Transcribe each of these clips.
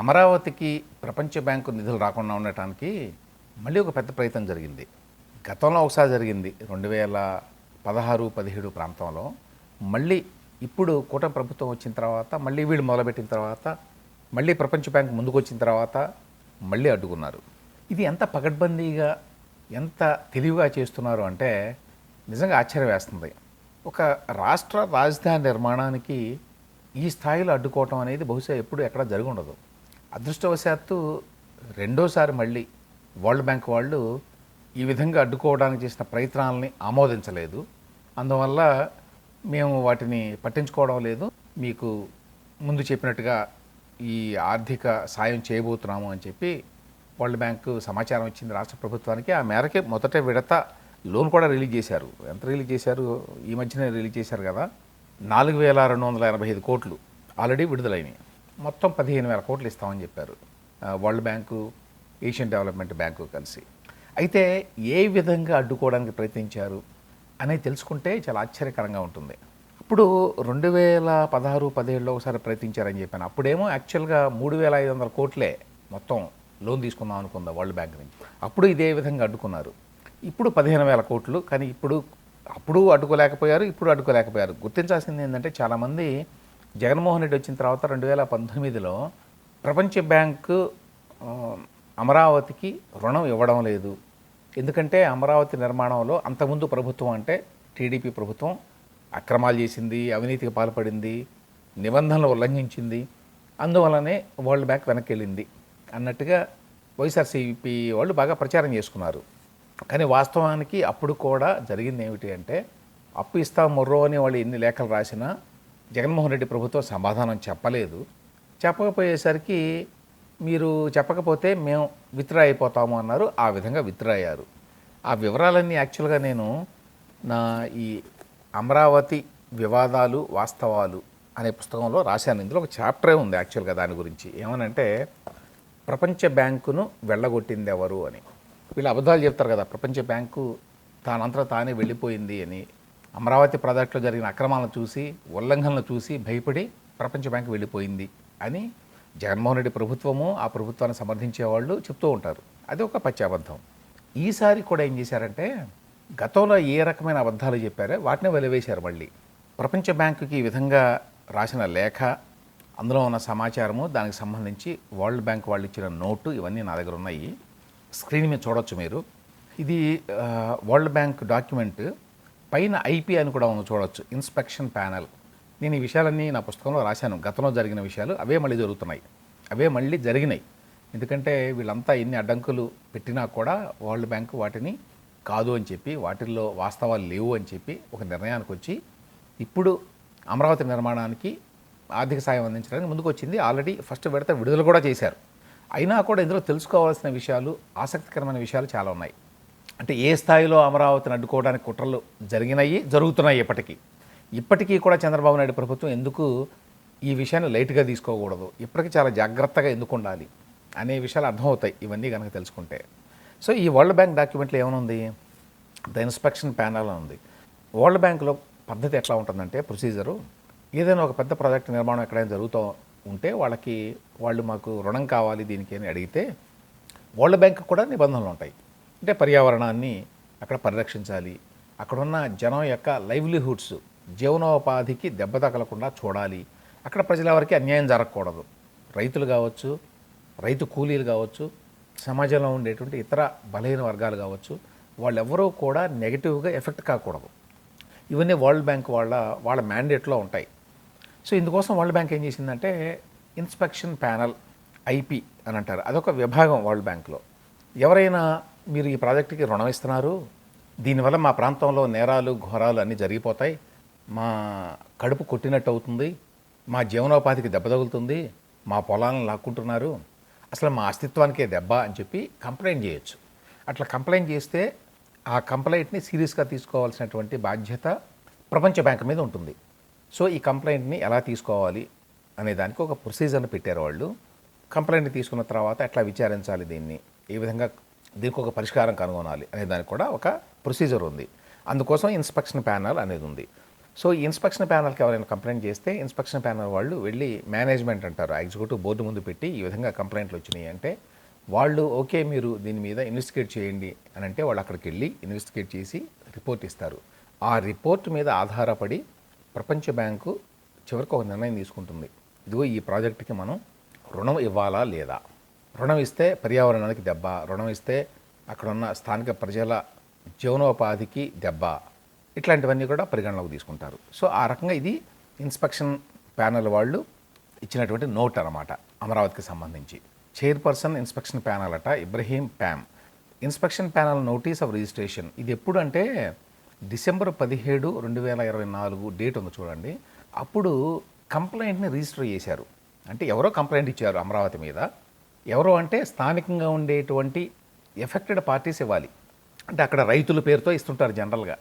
అమరావతికి ప్రపంచ బ్యాంకు నిధులు రాకుండా ఉండటానికి మళ్ళీ ఒక పెద్ద ప్రయత్నం జరిగింది. గతంలో ఒకసారి జరిగింది. రెండు వేల పదహారు పదిహేడు ప్రాంతంలో మళ్ళీ ఇప్పుడు కూటమి ప్రభుత్వం వచ్చిన తర్వాత మళ్ళీ వీళ్ళు మొదలుపెట్టిన తర్వాత మళ్ళీ ప్రపంచ బ్యాంక్ ముందుకు వచ్చిన తర్వాత మళ్ళీ అడ్డుకున్నారు. ఇది ఎంత పకడ్బందీగా ఎంత తెలివిగా చేస్తున్నారు అంటే నిజంగా ఆశ్చర్యం వేస్తుంది. ఒక రాష్ట్ర రాజధాని నిర్మాణానికి ఈ స్థాయిలో అడ్డుకోవటం అనేది బహుశా ఎప్పుడు ఎక్కడ జరిగి ఉండదు. అదృష్టవశాత్తు రెండోసారి మళ్ళీ వరల్డ్ బ్యాంక్ వాళ్ళు ఈ విధంగా అడ్డుకోవడానికి చేసిన ప్రయత్నాలని ఆమోదించలేదు. అందువల్ల మేము వాటిని పట్టించుకోవడం లేదు. మీకు ముందు చెప్పినట్టుగా ఈ ఆర్థిక సాయం చేయబోతున్నాము అని చెప్పి వరల్డ్ బ్యాంకు సమాచారం ఇచ్చింది రాష్ట్ర ప్రభుత్వానికి. ఆ మేరకే మొదట విడత లోన్ కూడా రిలీజ్ చేశారు. ఎంత రిలీజ్ చేశారు? ఈ మధ్యనే రిలీజ్ చేశారు కదా. నాలుగు వేల రెండు వందల ఎనభై ఐదు కోట్లు ఆల్రెడీ విడుదలైనవి మొత్తం పదిహేను వేల కోట్లు ఇస్తామని చెప్పారు. World bank Asian development bank కలిసి. అయితే ఏ విధంగా అడ్డుకోవడానికి ప్రయత్నించారు అనేది తెలుసుకుంటే చాలా ఆశ్చర్యకరంగా ఉంటుంది. ఇప్పుడు రెండు వేల పదహారు పదిహేడులో ఒకసారి ప్రయత్నించారని చెప్పాను. అప్పుడేమో యాక్చువల్గా మూడు వేల ఐదు వందల కోట్లే మొత్తం లోన్ తీసుకుందాం అనుకుందా వరల్డ్ బ్యాంక్ నుంచి. అప్పుడు ఇదే విధంగా అడ్డుకున్నారు. ఇప్పుడు పదిహేను వేల కోట్లు కానీ ఇప్పుడు అప్పుడు అడ్డుకోలేకపోయారు ఇప్పుడు అడ్డుకోలేకపోయారు. గుర్తించాల్సింది ఏంటంటే చాలామంది జగన్మోహన్ రెడ్డి వచ్చిన తర్వాత రెండు వేల పంతొమ్మిదిలో ప్రపంచ బ్యాంకు అమరావతికి రుణం ఇవ్వడం లేదు. ఎందుకంటే అమరావతి నిర్మాణంలో అంతకుముందు ప్రభుత్వం అంటే టీడీపీ ప్రభుత్వం అక్రమాలు చేసింది అవినీతికి పాల్పడింది నిబంధనలు ఉల్లంఘించింది. అందువలనే వరల్డ్ బ్యాంక్ వెనక్కి వెళ్ళింది అన్నట్టుగా వైఎస్ఆర్సీపీ వాళ్ళు బాగా ప్రచారం చేసుకున్నారు. కానీ వాస్తవానికి అప్పుడు కూడా జరిగింది ఏమిటి అంటే అప్పు ఇస్తా మొర్రో అని వాళ్ళు ఎన్ని లేఖలు రాసినా జగన్మోహన్ రెడ్డి ప్రభుత్వం సమాధానం చెప్పలేదు. చెప్పకపోయేసరికి మీరు చెప్పకపోతే మేము విత్డ్రా అయిపోతాము అన్నారు. ఆ విధంగా విత్డ్రా అయ్యారు. ఆ వివరాలన్నీ యాక్చువల్గా నేను నా ఈ అమరావతి వివాదాలు వాస్తవాలు అనే పుస్తకంలో రాశాను. ఇందులో ఒక చాప్టరే ఉంది యాక్చువల్గా దాని గురించి. ఏమనంటే ప్రపంచ బ్యాంకును వెళ్ళగొట్టింది ఎవరు అని. వీళ్ళు అబద్ధాలు చెప్తారు కదా ప్రపంచ బ్యాంకు తానంతా తానే వెళ్ళిపోయింది అని. అమరావతి ప్రాజెక్టులో జరిగిన అక్రమాలను చూసి ఉల్లంఘనలు చూసి భయపడి ప్రపంచ బ్యాంకు వెళ్ళిపోయింది అని జగన్మోహన్ రెడ్డి ప్రభుత్వము ఆ ప్రభుత్వాన్ని సమర్థించే వాళ్ళు చెప్తూ ఉంటారు. అది ఒక పత్యాబద్ధం ఈసారి కూడా ఏం చేశారంటే గతంలో ఏ రకమైన అబద్ధాలు చెప్పారో వాటిని వెలివేశారు మళ్ళీ. ప్రపంచ బ్యాంకుకి ఈ విధంగా రాసిన లేఖ అందులో ఉన్న సమాచారము దానికి సంబంధించి వరల్డ్ బ్యాంక్ వాళ్ళు ఇచ్చిన నోటు ఇవన్నీ నా దగ్గర ఉన్నాయి. స్క్రీన్ మీద చూడొచ్చు మీరు. ఇది వరల్డ్ బ్యాంక్ డాక్యుమెంట్. పైన ఐపీ అని కూడా ఉంది చూడవచ్చు ఇన్స్పెక్షన్ ప్యానెల్ నేను ఈ విషయాలన్నీ నా పుస్తకంలో రాశాను. గతంలో జరిగిన విషయాలు అవే మళ్ళీ జరుగుతున్నాయి. అవే మళ్ళీ జరిగినాయి. ఎందుకంటే వీళ్ళంతా ఎన్ని అడ్డంకులు పెట్టినా కూడా వరల్డ్ బ్యాంక్ వాటిని కాదు అని చెప్పి వాటిల్లో వాస్తవాలు లేవు అని చెప్పి ఒక నిర్ణయానికి వచ్చి ఇప్పుడు అమరావతి నిర్మాణానికి ఆర్థిక సాయం అందించడానికి ముందుకు వచ్చింది. ఆల్రెడీ ఫస్ట్ విడత విడుదల కూడా చేశారు. అయినా కూడా ఇందులో తెలుసుకోవాల్సిన విషయాలు ఆసక్తికరమైన విషయాలు చాలా ఉన్నాయి. అంటే ఏ స్థాయిలో అమరావతిని అడ్డుకోవడానికి కుట్రలు జరిగినాయి జరుగుతున్నాయి ఇప్పటికీ? ఇప్పటికీ కూడా చంద్రబాబు నాయుడు ప్రభుత్వం ఎందుకు ఈ విషయాన్ని లైట్గా తీసుకోకూడదు? ఇప్పటికీ చాలా జాగ్రత్తగా ఎందుకు ఉండాలి అనే విషయాలు అర్థమవుతాయి ఇవన్నీ కనుక తెలుసుకుంటే. సో ఈ వరల్డ్ బ్యాంక్ డాక్యుమెంట్లో ఏమనుంది ద ఇన్స్పెక్షన్ ప్యానల్ అని ఉంది. వరల్డ్ బ్యాంకులో పద్ధతి ఎట్లా ఉంటుందంటే ప్రొసీజరు. ఏదైనా ఒక పెద్ద ప్రాజెక్ట్ నిర్మాణం ఎక్కడైనా జరుగుతూ ఉంటే వాళ్ళకి వాళ్ళు మాకు రుణం కావాలి దీనికి అని అడిగితే వరల్డ్ బ్యాంక్ కూడా నిబంధనలు ఉంటాయి. అంటే పర్యావరణాన్ని అక్కడ పరిరక్షించాలి. అక్కడున్న జనం యొక్క లైవ్లీహుడ్స్ జీవనోపాధికి దెబ్బ తగలకుండా చూడాలి. అక్కడ ప్రజలెవరికి అన్యాయం జరగకూడదు. రైతులు కావచ్చు రైతు కూలీలు కావచ్చు సమాజంలో ఉండేటువంటి ఇతర బలహీన వర్గాలు కావచ్చు వాళ్ళెవరూ కూడా నెగిటివ్గా ఎఫెక్ట్ కాకూడదు. ఇవన్నీ వరల్డ్ బ్యాంక్ వాళ్ళ వాళ్ళ మ్యాండేట్లో ఉంటాయి. సో ఇందుకోసం వరల్డ్ బ్యాంక్ ఏం చేసిందంటే ఇన్స్పెక్షన్ ప్యానల్ ఐపీ అని అంటారు. అదొక విభాగం వరల్డ్ బ్యాంక్లో. ఎవరైనా మీరు ఈ ప్రాజెక్టుకి రుణం ఇస్తున్నారు. దీనివల్ల మా ప్రాంతంలో నేరాలు ఘోరాలు అన్నీ జరిగిపోతాయి. మా కడుపు కొట్టినట్టు అవుతుంది. మా జీవనోపాధికి దెబ్బ తగులుతుంది. మా పొలాలను లాక్కుంటున్నారు. అసలు మా అస్తిత్వానికే దెబ్బ అని చెప్పి కంప్లైంట్ చేయొచ్చు. అట్లా కంప్లైంట్ చేస్తే ఆ కంప్లైంట్ని సీరియస్గా తీసుకోవాల్సినటువంటి బాధ్యత ప్రపంచ బ్యాంక్ మీద ఉంటుంది. సో ఈ కంప్లైంట్ని ఎలా తీసుకోవాలి అనే దానికి ఒక ప్రొసీజర్ని పెట్టారు వాళ్ళు. కంప్లైంట్ తీసుకున్న తర్వాత ఎట్లా విచారించాలి దీన్ని? ఏ విధంగా దీనికి ఒక పరిష్కారం కనుగొనాలి అనే దానికి కూడా ఒక ప్రొసీజర్ ఉంది. అందుకోసం ఇన్స్పెక్షన్ ప్యానల్ అనేది ఉంది. సో ఈ ఇన్స్పెక్షన్ ప్యానల్కి ఎవరైనా కంప్లైంట్ చేస్తే ఇన్స్పెక్షన్ ప్యానల్ వాళ్ళు వెళ్ళి మేనేజ్మెంట్ అంటారు. ఎగ్జిక్యూటివ్ బోర్డు ముందు పెట్టి ఈ విధంగా కంప్లైంట్లు వచ్చినాయి అంటే వాళ్ళు ఓకే మీరు దీని మీద ఇన్వెస్టిగేట్ చేయండి అని అంటే వాళ్ళు అక్కడికి వెళ్ళి ఇన్వెస్టిగేట్ చేసి రిపోర్ట్ ఇస్తారు. ఆ రిపోర్ట్ మీద ఆధారపడి ప్రపంచ బ్యాంకు చివరికి ఒక నిర్ణయం తీసుకుంటుంది. ఇదిగో ఈ ప్రాజెక్టుకి మనం రుణం ఇవ్వాలా లేదా? రుణం ఇస్తే పర్యావరణానికి దెబ్బ రుణం ఇస్తే అక్కడున్న స్థానిక ప్రజల జీవనోపాధికి దెబ్బ ఇట్లాంటివన్నీ కూడా పరిగణలోకి తీసుకుంటారు. సో ఆ రకంగా ఇది ఇన్స్పెక్షన్ ప్యానెల్ వాళ్ళు ఇచ్చినటువంటి నోట్ అనమాట అమరావతికి సంబంధించి. చైర్పర్సన్ ఇన్స్పెక్షన్ ప్యానల్ అట Ibrahim Pam. Inspection panel notice of registration ఇది ఎప్పుడు అంటే డిసెంబర్ పదిహేడు రెండు వేల ఇరవై నాలుగు డేట్ ఉంది చూడండి అప్పుడు కంప్లైంట్ని రిజిస్టర్ చేశారు. అంటే ఎవరో కంప్లైంట్ ఇచ్చారు అమరావతి మీద. ఎవరో అంటే స్థానికంగా ఉండేటువంటి ఎఫెక్టెడ్ పార్టీస్ ఇవ్వాలి. అంటే అక్కడ రైతుల పేరుతో ఇస్తుంటారు జనరల్గా.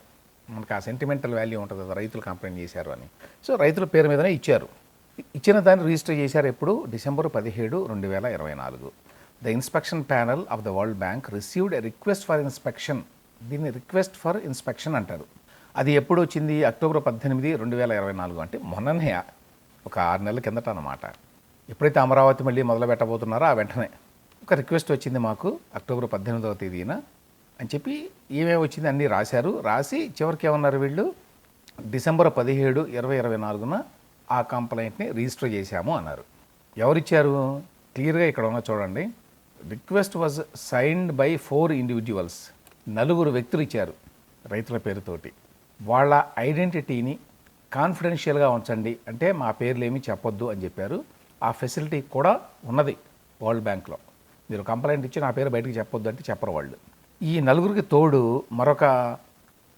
మనకు ఆ సెంటిమెంటల్ వాల్యూ ఉంటుంది కదా రైతులు కంప్లైంట్ చేశారు అని. సో రైతుల పేరు మీదనే ఇచ్చారు. ఇచ్చిన దాన్ని రిజిస్టర్ చేశారు ఎప్పుడు? డిసెంబర్ పదిహేడు రెండు వేల ఇరవై నాలుగు. The inspection panel of the world bank received a request for inspection దీన్ని రిక్వెస్ట్ ఫర్ ఇన్స్పెక్షన్ అంటారు. అది ఎప్పుడు వచ్చింది? అక్టోబర్ పద్దెనిమిది రెండు వేల ఇరవై నాలుగు. అంటే మొన్ననే ఒక ఆరు నెలల కిందట అనమాట ఎప్పుడైతే అమరావతి మళ్ళీ మొదలు పెట్టబోతున్నారో ఆ వెంటనే ఒక రిక్వెస్ట్ వచ్చింది మాకు అక్టోబర్ పద్దెనిమిదవ తేదీన అని చెప్పి ఏమేమి వచ్చింది అన్నీ రాశారు. రాసి చివరికి ఏమన్నారు వీళ్ళు? డిసెంబర్ పదిహేడు ఇరవై ఇరవై నాలుగున ఆ కంప్లైంట్ని రిజిస్టర్ చేశాము అన్నారు. ఎవరిచ్చారు? క్లియర్గా ఇక్కడ ఉన్న చూడండి. Request was signed by four individuals నలుగురు వ్యక్తులు ఇచ్చారు రైతుల పేరుతోటి. వాళ్ళ ఐడెంటిటీని కాన్ఫిడెన్షియల్గా ఉంచండి. అంటే మా పేర్లు ఏమీ చెప్పొద్దు అని చెప్పారు. ఆ ఫెసిలిటీ కూడా ఉన్నది వరల్డ్ బ్యాంక్లో. మీరు కంప్లైంట్ ఇచ్చి నా పేరు బయటకు చెప్పొద్దు అంటే చెప్పరు వాళ్ళు. ఈ నలుగురికి తోడు మరొక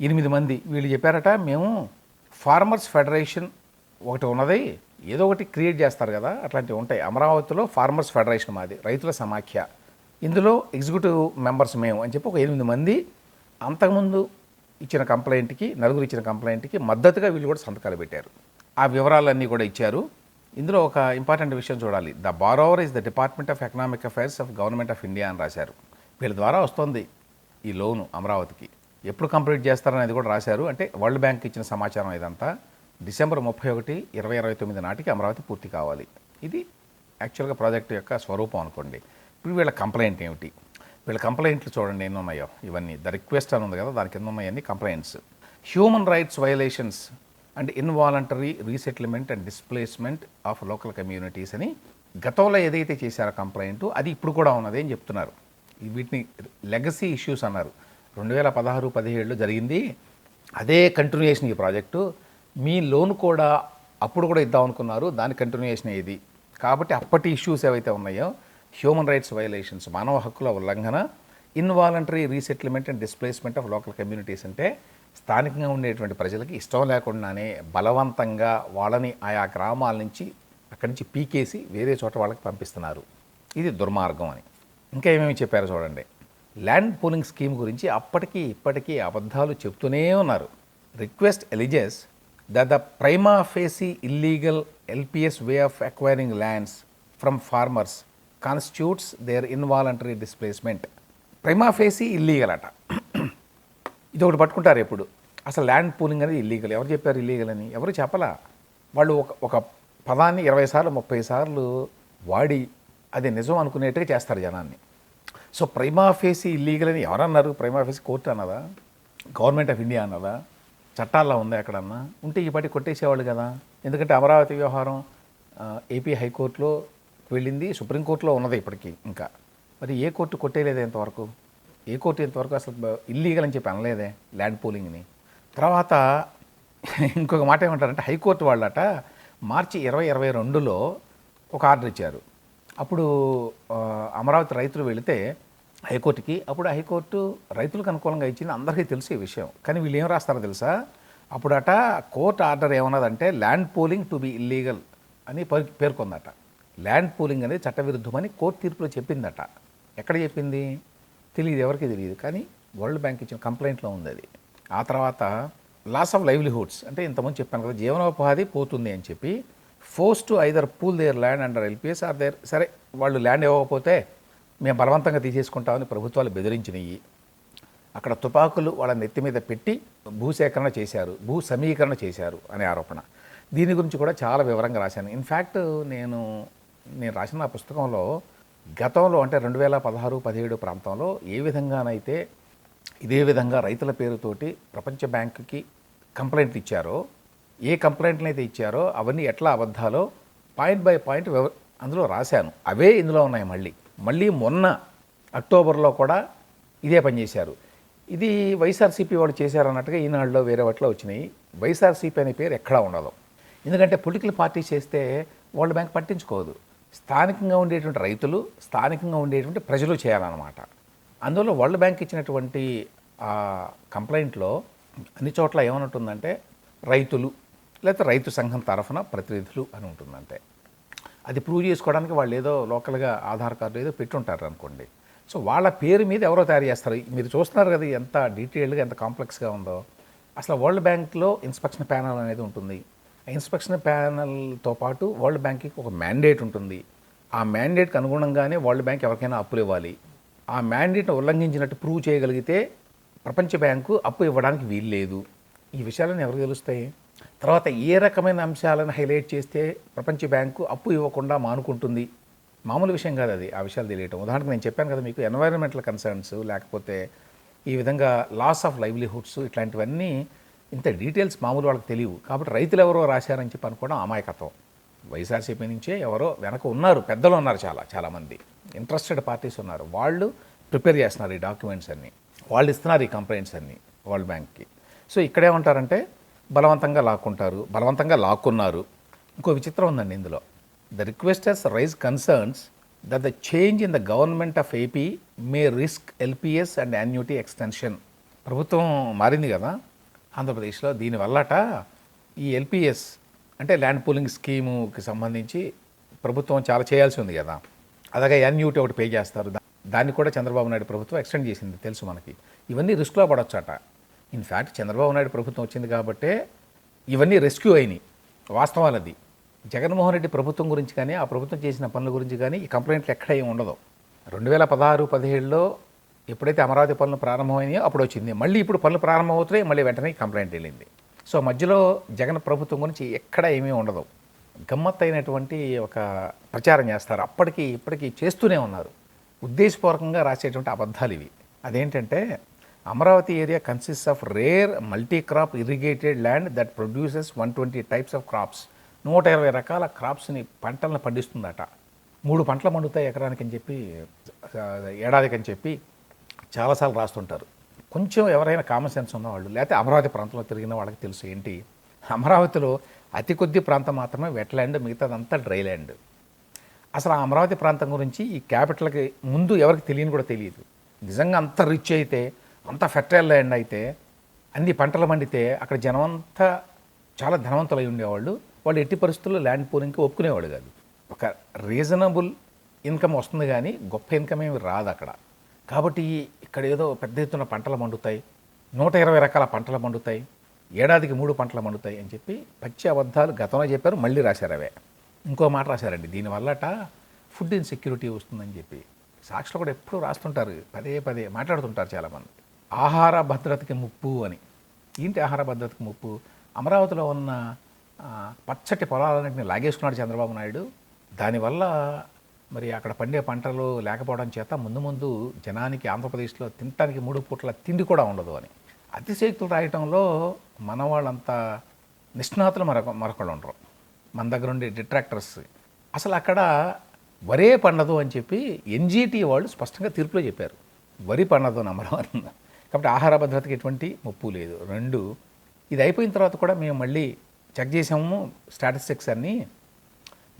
ఎనిమిది మంది వీళ్ళు చెప్పారట మేము ఫార్మర్స్ ఫెడరేషన్ ఒకటి ఉన్నది ఏదో ఒకటి క్రియేట్ చేస్తారు కదా అట్లాంటివి ఉంటాయి. అమరావతిలో ఫార్మర్స్ ఫెడరేషన్ మాది రైతుల సమాఖ్య. ఇందులో ఎగ్జిక్యూటివ్ మెంబర్స్ మేము అని చెప్పి ఒక ఎనిమిది మంది అంతకుముందు ఇచ్చిన కంప్లైంట్కి నలుగురు ఇచ్చిన కంప్లైంట్కి మద్దతుగా వీళ్ళు కూడా సంతకాలు పెట్టారు. ఆ వివరాలన్నీ కూడా ఇచ్చారు. ఇందులో ఒక ఇంపార్టెంట్ విషయం చూడాలి. The borrower is the department of economic affairs of government of India అని రాశారు. వీళ్ళ ద్వారా వస్తుంది ఈ లోను అమరావతికి. ఎప్పుడు కంప్లీట్ చేస్తారనేది కూడా రాశారు. అంటే వరల్డ్ బ్యాంక్ ఇచ్చిన సమాచారం ఇదంతా డిసెంబర్ ముప్పై ఒకటి ఇరవై ఇరవై తొమ్మిది నాటికి అమరావతి పూర్తి కావాలి. ఇది యాక్చువల్గా ప్రాజెక్ట్ యొక్క స్వరూపం అనుకోండి. ఇప్పుడు వీళ్ళ కంప్లైంట్ ఏమిటి? వీళ్ళ కంప్లైంట్లు చూడండి ఎన్ని ఉన్నాయో. ఇవన్నీ ద రిక్వెస్ట్ అని ఉంది కదా దాని కింద ఉన్నాయన్నీ complaints. Human rights violations and involuntary resettlement and displacement of local communities అని గతంలో ఏదైతే చేశారో కంప్లైంట్ అది ఇప్పుడు కూడా ఉన్నది అని చెప్తున్నారు. వీటిని లెగసీ ఇష్యూస్ అన్నారు. రెండు వేల పదహారు పదిహేడులో జరిగింది. అదే కంటిన్యూయేషన్ ఈ ప్రాజెక్టు. మీ లోన్ కూడా అప్పుడు కూడా ఇద్దాం అనుకున్నారు. దాని కంటిన్యూయేషన్ ఇది కాబట్టి అప్పటి ఇష్యూస్ ఏవైతే ఉన్నాయో హ్యూమన్ రైట్స్ వైలేషన్స్ మానవ హక్కుల ఉల్లంఘన involuntary resettlement and displacement of local communities అంటే స్థానికంగా ఉండేటువంటి ప్రజలకి ఇష్టం లేకుండానే బలవంతంగా వాళ్ళని ఆయా గ్రామాల నుంచి అక్కడి నుంచి పీకేసి వేరే చోట వాళ్ళకి పంపిస్తున్నారు. ఇది దుర్మార్గం అని. ఇంకా ఏమేమి చెప్పారో చూడండి. ల్యాండ్ పూలింగ్ స్కీమ్ గురించి అప్పటికీ ఇప్పటికీ అబద్ధాలు చెప్తూనే ఉన్నారు. Request alleges that the prima facie illegal LPS way of acquiring lands from farmers constitutes their involuntary displacement prima facie illegal అట. ఇది ఒకటి పట్టుకుంటారు ఎప్పుడు. అసలు ల్యాండ్ పూలింగ్ అనేది ఇల్లీగల్ ఎవరు చెప్పారు ఇల్లీగల్ అని? ఎవరు చెప్పలా? వాళ్ళు ఒక ఒక పదాన్ని ఇరవై సార్లు ముప్పై సార్లు వాడి అది నిజం అనుకునేట్టుగా చేస్తారు జనాన్ని. సో ప్రైమాఫేసి ఇల్లీగల్ అని ఎవరన్నారు? ప్రైమాఫేసి కోర్టు అన్నదా? గవర్నమెంట్ ఆఫ్ ఇండియా అన్నదా? చట్టాల్లో ఉందా ఎక్కడన్నా? ఉంటే ఈ పాటి కొట్టేసేవాళ్ళు కదా. ఎందుకంటే అమరావతి వ్యవహారం ఏపీ హైకోర్టులో వెళ్ళింది సుప్రీంకోర్టులో ఉన్నది ఇప్పటికీ ఇంకా. మరి ఏ కోర్టు కొట్టేయలేదు ఇంతవరకు? ఏ కోర్టు ఇంతవరకు అసలు ఇల్లీగల్ అని చెప్పి అనలేదే ల్యాండ్ పూలింగ్ని తర్వాత ఇంకొక మాట ఏమంటారంటే హైకోర్టు వాళ్ళట మార్చి ఇరవై ఇరవై రెండులో ఒక ఆర్డర్ ఇచ్చారు. అప్పుడు అమరావతి రైతులు వెళితే హైకోర్టుకి అప్పుడు హైకోర్టు రైతులకు అనుకూలంగా ఇచ్చింది అందరికీ తెలిసే విషయం. కానీ వీళ్ళు ఏం రాస్తారో తెలుసా? అప్పుడట court order ఏమన్నదంటే land pooling to be illegal అని పేర్కొందట. ల్యాండ్ పూలింగ్ అనేది చట్టవిరుద్ధమని కోర్టు తీర్పులో చెప్పిందట. ఎక్కడ చెప్పింది? తెలియదు ఎవరికి తెలియదు కానీ వరల్డ్ బ్యాంక్ ఇచ్చిన కంప్లైంట్లో ఉంది అది. ఆ తర్వాత లాస్ ఆఫ్ లైవ్లీహుడ్స్ అంటే ఇంతకుముందు చెప్పాను కదా జీవనోపాధి పోతుంది అని చెప్పి force to either pool their land under LPS or their సరే వాళ్ళు ల్యాండ్ ఇవ్వకపోతే మేము బలవంతంగా తీసేసుకుంటామని ప్రభుత్వాలు బెదిరించినవి అక్కడ తుపాకులు వాళ్ళ నెత్తి మీద పెట్టి భూసేకరణ చేశారు భూ సమీకరణ చేశారు అనే ఆరోపణ. దీని గురించి కూడా చాలా వివరంగా రాశాను. ఇన్ఫ్యాక్ట్ నేను నేను రాసిన పుస్తకంలో గతంలో అంటే రెండు వేల పదహారు పదిహేడు ప్రాంతంలో ఏ విధంగానైతే ఇదే విధంగా రైతుల పేరుతోటి ప్రపంచ బ్యాంకుకి కంప్లైంట్లు ఇచ్చారో ఏ కంప్లైంట్లు అయితే ఇచ్చారో అవన్నీ ఎట్లా అబద్ధాలో పాయింట్ బై పాయింట్ వివ అందులో రాశాను. అవే ఇందులో ఉన్నాయి మళ్ళీ. మళ్ళీ మొన్న అక్టోబర్లో కూడా ఇదే పని చేశారు. ఇది వైఎస్ఆర్సీపీ వాళ్ళు చేశారన్నట్టుగా ఈనాడులో వేరే వాటిలో వచ్చినాయి. వైఎస్ఆర్సీపీ అనే పేరు ఎక్కడా ఉండదు. ఎందుకంటే పొలిటికల్ పార్టీ చేస్తే వరల్డ్ బ్యాంక్ పట్టించుకోదు. స్థానికంగా ఉండేటువంటి రైతులు స్థానికంగా ఉండేటువంటి ప్రజలు చేయాలన్నమాట. అందువల్ల వరల్డ్ బ్యాంక్ ఇచ్చినటువంటి కంప్లైంట్లో అన్ని చోట్ల ఏమనుంటుందంటే రైతులు లేకపోతే రైతు సంఘం తరఫున ప్రతినిధులు అని ఉంటుందంటే. అది ప్రూవ్ చేసుకోవడానికి వాళ్ళు ఏదో లోకల్గా ఆధార్ కార్డు ఏదో పెట్టుంటారు అనుకోండి సో వాళ్ళ పేరు మీద ఎవరో తయారు చేస్తారు. మీరు చూస్తున్నారు కదా ఎంత డీటెయిల్డ్గా ఎంత కాంప్లెక్స్గా ఉందో. అసలు వరల్డ్ బ్యాంక్లో ఇన్స్పెక్షన్ ప్యానల్ అనేది ఉంటుంది. ఇన్స్పెక్షన్ ప్యానల్తో పాటు వరల్డ్ బ్యాంక్కి ఒక మ్యాండేట్ ఉంటుంది. ఆ మ్యాండేట్కి అనుగుణంగానే వరల్డ్ బ్యాంక్ ఎవరికైనా అప్పులు ఇవ్వాలి. ఆ మ్యాండేట్ను ఉల్లంఘించినట్టు ప్రూవ్ చేయగలిగితే ప్రపంచ బ్యాంకు అప్పు ఇవ్వడానికి వీలు లేదు ఈ విషయాలను ఎవరికి తెలుస్తాయి? తర్వాత ఏ రకమైన అంశాలను హైలైట్ చేస్తే ప్రపంచ బ్యాంకు అప్పు ఇవ్వకుండా మానుకుంటుంది? మామూలు విషయం కాదు అది ఆ విషయాలు తెలియటం. ఉదాహరణకు నేను చెప్పాను కదా మీకు ఎన్వైరన్మెంటల్ కన్సర్న్స్ లేకపోతే ఈ విధంగా లాస్ ఆఫ్ లైవ్లీహుడ్స్ ఇట్లాంటివన్నీ ఇంత డీటెయిల్స్ మామూలు వాళ్ళకి తెలియవు. కాబట్టి రైతులు ఎవరో రాశారని చెప్పి అనుకోవడం అమాయకత్వం. వైఎస్ఆర్సీపీ నుంచే ఎవరో వెనక ఉన్నారు పెద్దలు ఉన్నారు చాలా చాలామంది ఇంట్రెస్టెడ్ పార్టీస్ ఉన్నారు. వాళ్ళు ప్రిపేర్ చేస్తున్నారు ఈ డాక్యుమెంట్స్ అన్నీ. వాళ్ళు ఇస్తున్నారు ఈ కంప్లైంట్స్ అన్నీ వరల్డ్ బ్యాంక్కి. సో ఇక్కడేమంటారంటే బలవంతంగా లాక్కుంటారు బలవంతంగా లాక్కున్నారు. ఇంకో విచిత్రం ఉందండి ఇందులో. The requesters raise concerns that the change in the government of AP may risk LPS and annuity extension ప్రభుత్వం మారింది కదా. ఆంధ్రప్రదేశ్లో దీనివల్లట ఈ ఎల్పిఎస్ అంటే ల్యాండ్ పూలింగ్ స్కీముకి సంబంధించి ప్రభుత్వం చాలా చేయాల్సి ఉంది కదా. అలాగే యాన్యూటీ ఒకటి పే చేస్తారు. దా- దాన్ని కూడా చంద్రబాబు నాయుడు ప్రభుత్వం ఎక్స్టెండ్ చేసింది తెలుసు మనకి. ఇవన్నీ రిస్క్లో పడొచ్చట. ఇన్ఫ్యాక్ట్ చంద్రబాబు నాయుడు ప్రభుత్వం వచ్చింది కాబట్టే ఇవన్నీ రెస్క్యూ అయినాయి. వాస్తవాలు అది జగన్మోహన్ రెడ్డి ప్రభుత్వం గురించి కానీ ఆ ప్రభుత్వం చేసిన పనుల గురించి కానీ ఈ కంప్లైంట్లు ఎక్కడ ఏమి ఉండదు. రెండు వేల పదహారు పదిహేడులో ఎప్పుడైతే అమరావతి పనులు ప్రారంభమైనాయో అప్పుడు వచ్చింది మళ్ళీ ఇప్పుడు పనులు ప్రారంభమవుతున్నాయి మళ్ళీ వెంటనే కంప్లైంట్ వెళ్ళింది. సో మధ్యలో జగన్ ప్రభుత్వం గురించి ఎక్కడ ఏమీ ఉండదు. గమ్మత్తైనటువంటి ఒక ప్రచారం చేస్తారు. అప్పటికి ఇప్పటికీ చేస్తూనే ఉన్నారు. ఉద్దేశపూర్వకంగా రాసేటువంటి అబద్ధాలు ఇవి. అదేంటంటే Amaravati area consist of rare multi crop irrigated land that produces one twenty types of crops నూట ఇరవై రకాల క్రాప్స్ని పంటలను పండిస్తుందట. మూడు పంటలు పండుతాయి ఎకరానికి అని చెప్పి ఏడాదికి అని చెప్పి. చాలాసార్లు రాస్తుంటారు. కొంచెం ఎవరైనా కామన్ సెన్స్ ఉన్నవాళ్ళు లేకపోతే అమరావతి ప్రాంతంలో తిరిగిన వాళ్ళకి తెలుసు ఏంటి? అమరావతిలో అతి కొద్ది ప్రాంతం మాత్రమే వెట్ ల్యాండ్ మిగతాదంతా డ్రై ల్యాండ్ అసలు ఆ అమరావతి ప్రాంతం గురించి ఈ క్యాపిటల్కి ముందు ఎవరికి తెలియని కూడా తెలియదు. నిజంగా అంత రిచ్ అయితే అంత ఫెర్టైల్ ల్యాండ్ అయితే అన్ని పంటలు పండితే అక్కడ జనం అంతా చాలా ధనవంతులై ఉండేవాళ్ళు. వాళ్ళు ఎట్టి పరిస్థితుల్లో ల్యాండ్ పూలింగ్కి ఒప్పుకునేవాడు కాదు. ఒక రీజనబుల్ ఇన్కమ్ వస్తుంది కానీ గొప్ప ఇన్కమ్ ఏమి రాదు అక్కడ. కాబట్టి ఇక్కడ ఏదో పెద్ద ఎత్తున పంటలు పండుతాయి. నూట ఇరవై రకాల పంటలు పండుతాయి. ఏడాదికి మూడు పంటలు మండుతాయి అని చెప్పి పచ్చి అబద్ధాలు గతంలో చెప్పారు మళ్ళీ రాశారు అవే. ఇంకో మాట రాశారండి దీనివల్లట ఫుడ్ ఇన్సెక్యూరిటీ వస్తుందని చెప్పి. సాక్షులు కూడా ఎప్పుడూ రాస్తుంటారు పదే పదే మాట్లాడుతుంటారు చాలామంది. ఆహార భద్రతకి ముప్పు అని. ఏంటి ఆహార భద్రతకి ముప్పు? అమరావతిలో ఉన్న పచ్చటి పొలాలన్నింటినీ లాగేసుకున్నాడు చంద్రబాబు నాయుడు. దానివల్ల మరి అక్కడ పండే పంటలు లేకపోవడం చేత ముందు ముందు జనానికి ఆంధ్రప్రదేశ్లో తినటానికి మూడు పూట్ల తిండి కూడా ఉండదు అని. అతిశయక్తులు రాయటంలో మన వాళ్ళంత నిష్ణాతులు మరొక మరొకళ్ళు ఉండరు. మన దగ్గర ఉండే డిట్రాక్టర్స్. అసలు అక్కడ వరే పండదు అని చెప్పి ఎన్జీటీ వాళ్ళు స్పష్టంగా తీర్పులో చెప్పారు. వరి పండదు నమ్మరం కాబట్టి ఆహార భద్రతకి ఎటువంటి ముప్పు లేదు. రెండు ఇది అయిపోయిన తర్వాత కూడా మేము మళ్ళీ చెక్ చేసాము స్టాటిస్టిక్స్ అన్నీ.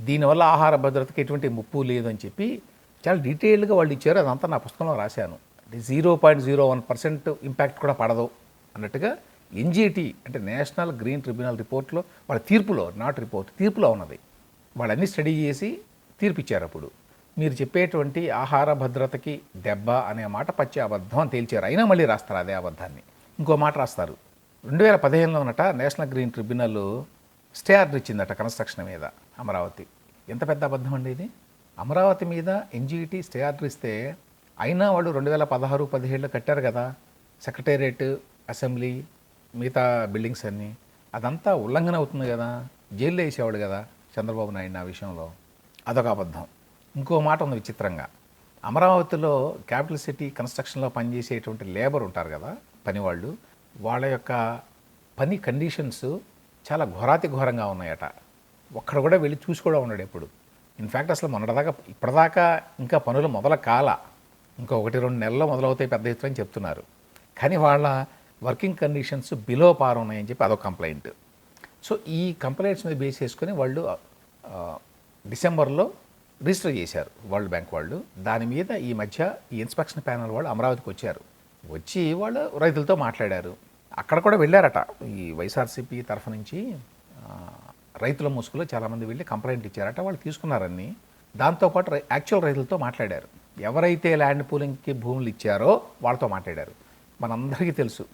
దీనివల్ల ఆహార భద్రతకి ఎటువంటి ముప్పు లేదు అని చెప్పి చాలా డీటెయిల్డ్గా వాళ్ళు ఇచ్చారు. అదంతా నా పుస్తకంలో రాశాను. అంటే zero point zero one percent impact కూడా పడదు అన్నట్టుగా ఎన్జిటి అంటే నేషనల్ గ్రీన్ ట్రిబ్యునల్ రిపోర్ట్లో వాళ్ళ తీర్పులో నాట్ రిపోర్ట్ తీర్పులో ఉన్నది. వాళ్ళన్నీ స్టడీ చేసి తీర్పు ఇచ్చారు అప్పుడు. మీరు చెప్పేటువంటి ఆహార భద్రతకి దెబ్బ అనే మాట పచ్చి అబద్ధం అని తేల్చారు. అయినా మళ్ళీ రాస్తారు అదే అబద్ధాన్ని. ఇంకో మాట రాస్తారు. రెండు వేల పదిహేనులో ఉన్నట national green tribunal stay order ఇచ్చిందట construction మీద. అమరావతి. ఎంత పెద్ద అబద్ధం అండి ఇది? అమరావతి మీద ఎన్జీటీ స్టే ఆర్డర్ ఇస్తే అయినా వాళ్ళు రెండు వేల పదహారు పదిహేడులో కట్టారు కదా. సెక్రటేరియట్ అసెంబ్లీ మిగతా బిల్డింగ్స్ అన్నీ. అదంతా ఉల్లంఘన అవుతుంది కదా. జైల్లో వేసేవాడు కదా చంద్రబాబు నాయుడు ఆ విషయంలో. అదొక అబద్ధం. ఇంకో మాట ఉంది విచిత్రంగా. అమరావతిలో క్యాపిటల్ సిటీ కన్స్ట్రక్షన్లో పనిచేసేటువంటి లేబర్ ఉంటారు కదా పనివాళ్ళు. వాళ్ళ యొక్క పని కండిషన్స్ చాలా ఘోరాతి ఘోరంగా ఉన్నాయట. ఒక్కడ కూడా వెళ్ళి చూసి కూడా ఉన్నాడు ఎప్పుడు. ఇన్ఫ్యాక్ట్ అసలు మొన్నటిదాకా ఇప్పటిదాకా ఇంకా పనులు మొదల కాల ఇంకా ఒకటి రెండు నెలల్లో మొదలవుతాయి పెద్ద ఎత్తున అని చెప్తున్నారు. కానీ వాళ్ళ వర్కింగ్ కండిషన్స్ బిలో పార్ ఉన్నాయని చెప్పి అదొక కంప్లైంట్ సో ఈ కంప్లైంట్స్ మీద బేస్ చేసుకొని వాళ్ళు డిసెంబర్లో రిజిస్టర్ చేశారు వరల్డ్ బ్యాంక్ వాళ్ళు. దాని మీద ఈ మధ్య ఈ ఇన్స్పెక్షన్ ప్యానల్ వాళ్ళు అమరావతికి వచ్చారు. వచ్చి వాళ్ళు రైతులతో మాట్లాడారు. అక్కడ కూడా వెళ్ళారట. ఈ వైఎస్ఆర్సీపీ తరఫు నుంచి రైతుల ముసుగులో చాలామంది వెళ్ళి కంప్లైంట్ ఇచ్చారట వాళ్ళు తీసుకున్నారని దాంతోపాటు యాక్చువల్ రైతులతో మాట్లాడారు. ఎవరైతే ల్యాండ్ పూలింగ్కి భూములు ఇచ్చారో వాళ్ళతో మాట్లాడారు. మనందరికీ తెలుసు.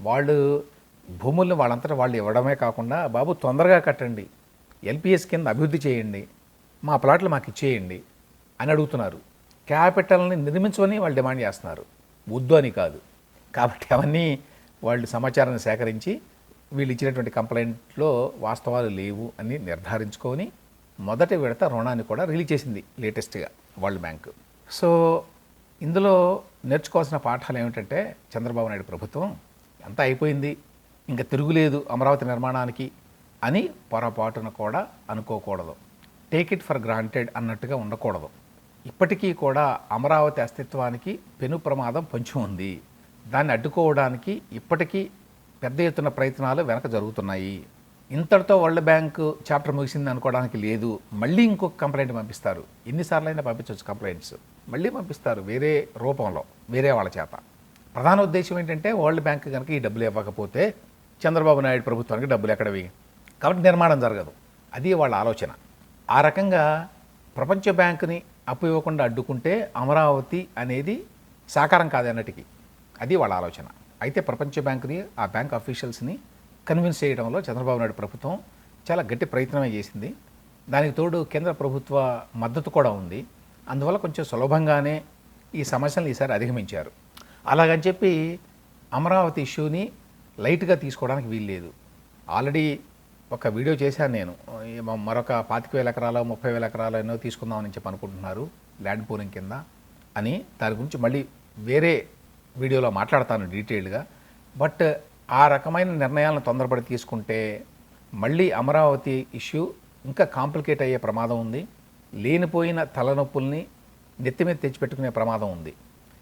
వాళ్ళు భూముల్ని వాళ్ళంతటా వాళ్ళు ఇవ్వడమే కాకుండా బాబు తొందరగా కట్టండి. ఎల్పిఎస్ కింద అభివృద్ధి చేయండి. మా ప్లాట్లు మాకు ఇచ్చేయండి. అని అడుగుతున్నారు. క్యాపిటల్ని నిర్మించమని వాళ్ళు డిమాండ్ చేస్తున్నారు. వద్దు అని కాదు. కాబట్టి అవన్నీ వాళ్ళు సమాచారాన్ని సేకరించి వీళ్ళు ఇచ్చినటువంటి కంప్లైంట్లో వాస్తవాలు లేవు అని నిర్ధారించుకొని మొదటి విడత రుణాన్ని కూడా రిలీజ్ చేసింది లేటెస్ట్గా వరల్డ్ బ్యాంక్. సో ఇందులో నేర్చుకోవాల్సిన పాఠాలు ఏమిటంటే చంద్రబాబు నాయుడు ప్రభుత్వం ఎంత అయిపోయింది ఇంకా తిరుగులేదు అమరావతి నిర్మాణానికి అని పొరపాటున కూడా అనుకోకూడదు. టేక్ ఇట్ ఫర్ గ్రాంటెడ్ అన్నట్టుగా ఉండకూడదు. ఇప్పటికీ కూడా అమరావతి అస్తిత్వానికి పెను ప్రమాదం పొంచి ఉంది. దాన్ని అడ్డుకోవడానికి ఇప్పటికీ పెద్ద ఎత్తున ప్రయత్నాలు వెనక జరుగుతున్నాయి. ఇంతటితో వరల్డ్ బ్యాంక్ చాప్టర్ ముగిసింది అనుకోవడానికి లేదు. మళ్ళీ ఇంకొక కంప్లైంట్ పంపిస్తారు. ఎన్నిసార్లు అయినా పంపించవచ్చు కంప్లైంట్స్. మళ్ళీ పంపిస్తారు వేరే రూపంలో వేరే వాళ్ళ చేత. ప్రధాన ఉద్దేశం ఏంటంటే వరల్డ్ బ్యాంక్ కనుక ఈ డబ్బులు ఇవ్వకపోతే చంద్రబాబు నాయుడు ప్రభుత్వానికి డబ్బులు ఎక్కడవి కాబట్టి నిర్మాణం జరగదు. అది వాళ్ళ ఆలోచన. ఆ రకంగా ప్రపంచ బ్యాంకుని అప్పు ఇవ్వకుండా అడ్డుకుంటే అమరావతి అనేది సాకారం కాదన్నటికి. అది వాళ్ళ ఆలోచన. అయితే ప్రపంచ బ్యాంకుని ఆ బ్యాంక్ అఫీషియల్స్ని కన్విన్స్ చేయడంలో చంద్రబాబు నాయుడు ప్రభుత్వం చాలా గట్టి ప్రయత్నమే చేసింది. దానికి తోడు కేంద్ర ప్రభుత్వ మద్దతు కూడా ఉంది. అందువల్ల కొంచెం సులభంగానే ఈ సమస్యలను ఈసారి అధిగమించారు. అలాగని చెప్పి అమరావతి ఇష్యూని లైట్గా తీసుకోవడానికి వీల్లేదు. ఆల్రెడీ ఒక వీడియో చేశాను నేను. మరొక పాతిక వేల ఎకరాలు ముప్పై వేల ఎకరాలు ఎన్నో తీసుకుందామని చెప్పి అనుకుంటున్నారు ల్యాండ్ పూలింగ్ కింద అని. దాని గురించి మళ్ళీ వేరే వీడియోలో మాట్లాడతాను డీటెయిల్డ్గా. బట్ ఆ రకమైన నిర్ణయాలను తొందరపడి తీసుకుంటే మళ్ళీ అమరావతి ఇష్యూ ఇంకా కాంప్లికేట్ అయ్యే ప్రమాదం ఉంది. లేనిపోయిన తలనొప్పుల్ని నెత్తి మీద తెచ్చిపెట్టుకునే ప్రమాదం ఉంది.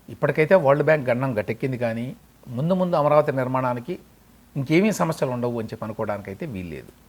ఇప్పటికైతే వరల్డ్ బ్యాంక్ గండం గట్టెక్కింది కానీ ముందు ముందు అమరావతి నిర్మాణానికి ఇంకేమీ సమస్యలు ఉండవు అని చెప్పి అనుకోవడానికైతే వీల్లేదు.